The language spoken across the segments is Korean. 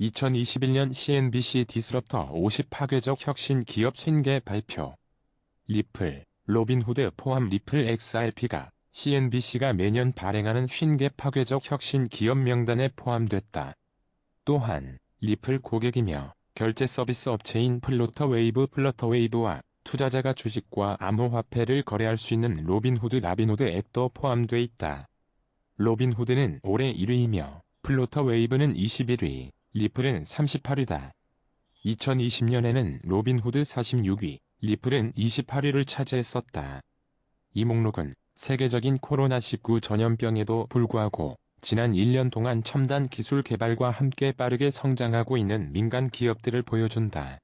2021년 CNBC 디스럽터 50 파괴적 혁신 기업 신계 발표. 리플, 로빈후드 포함 리플 XRP가 CNBC가 매년 발행하는 50개 파괴적 혁신 기업 명단에 포함됐다. 또한 리플 고객이며 결제 서비스 업체인 플로터웨이브 플러터웨이브와 투자자가 주식과 암호화폐를 거래할 수 있는 로빈후드 라빈후드 앱도 포함돼 있다. 로빈후드는 올해 1위이며 플로터웨이브는 21위, 리플은 38위다. 2020년에는 로빈후드 46위, 리플은 28위를 차지했었다. 이 목록은 세계적인 코로나19 전염병에도 불구하고 지난 1년 동안 첨단 기술 개발과 함께 빠르게 성장하고 있는 민간 기업들을 보여준다.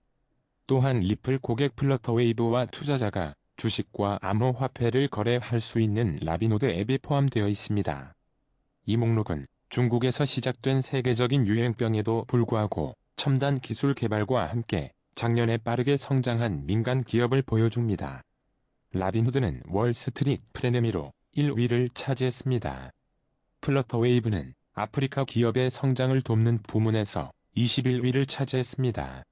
또한 리플 고객 플러터웨이브와 투자자가 주식과 암호화폐를 거래할 수 있는 라비노드 앱이 포함되어 있습니다. 이 목록은 중국에서 시작된 세계적인 유행병에도 불구하고 첨단 기술 개발과 함께 작년에 빠르게 성장한 민간 기업을 보여줍니다. 라빈후드는 월스트리트 프레네미로 1위를 차지했습니다. 플러터웨이브는 아프리카 기업의 성장을 돕는 부문에서 21위를 차지했습니다.